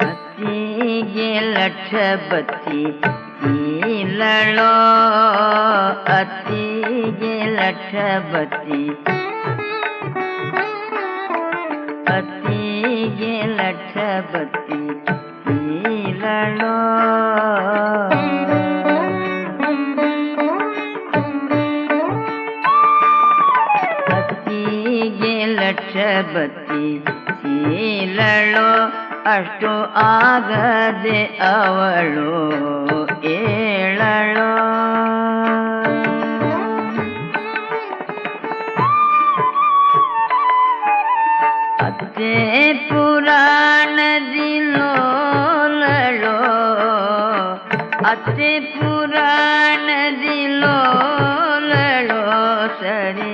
अती लती सी लो अठी लठ लक्षपती ಬತ್ತಿ ಶೀಲಳೋ ಅಷ್ಟು ಆಗದೆ ಅವಳು ಏಳಳೋ. ಅತ್ತೆ ಪುರಾಣದಿ ಲೋಲಳೋ ಅತ್ತೆ ಪುರಾಣದಿ ಲೋಲಳೋ ಸರಿ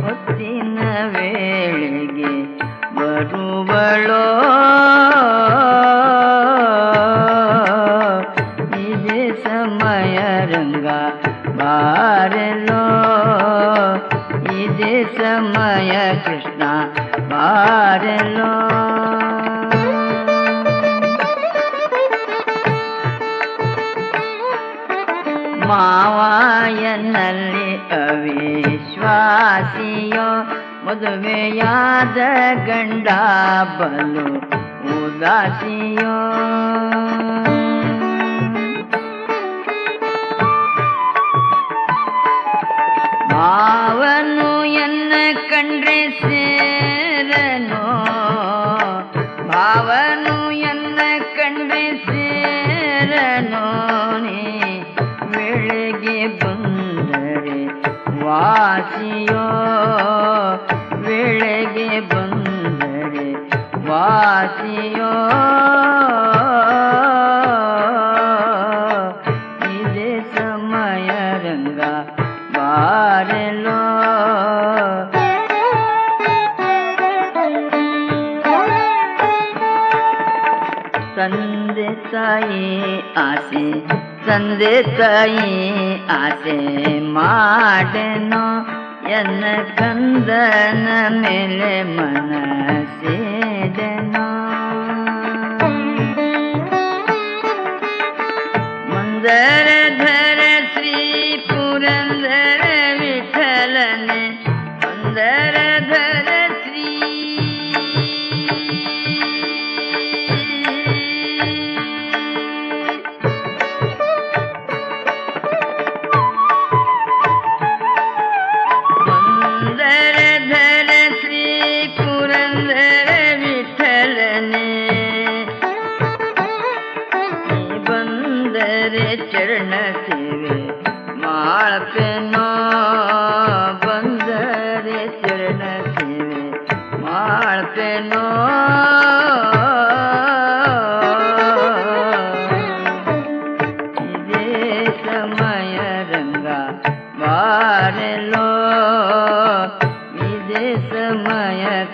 ಹೊತ್ತಿನ ವೇಳೆಗೆ ಬರುವಳೋ ಇದೇ ಸಮಯ ರಂಗ ಬಾರಲೋ ಇದೇ ಸಮಯ ಕೃಷ್ಣ ಬಾರಲೋ ಮಾವಾಯನಲ್ಲಿ ಅವಿಶ್ವಾಸಿಯೋ ಮದುವೆಯಾದ ಗಂಡ ಬಲು ಉದಾಸಿಯೋ ಭಾವನು ಎನ್ನ ಕಂಡ್ರೆ ಸೇರನು ವಾಸಿಯೋ ಇದೇ ಸಮಯ ರಂಗ ಬಾರಲೋ ತಂದೆ ತಾಯಿ ಆಸೆ ತಂದೆ ತಾಯಿ ಆಸೆ ಮಾಡನೋ ಎನ್ನ ಕಂದನ ಮೇಲೆ ಮನಸೇದನೋ ಮಂದರಧರ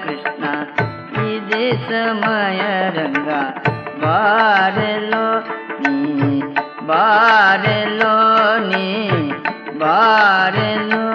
कृष्णा देशमय रङ्गा बारलो नी बारलो नी बारलो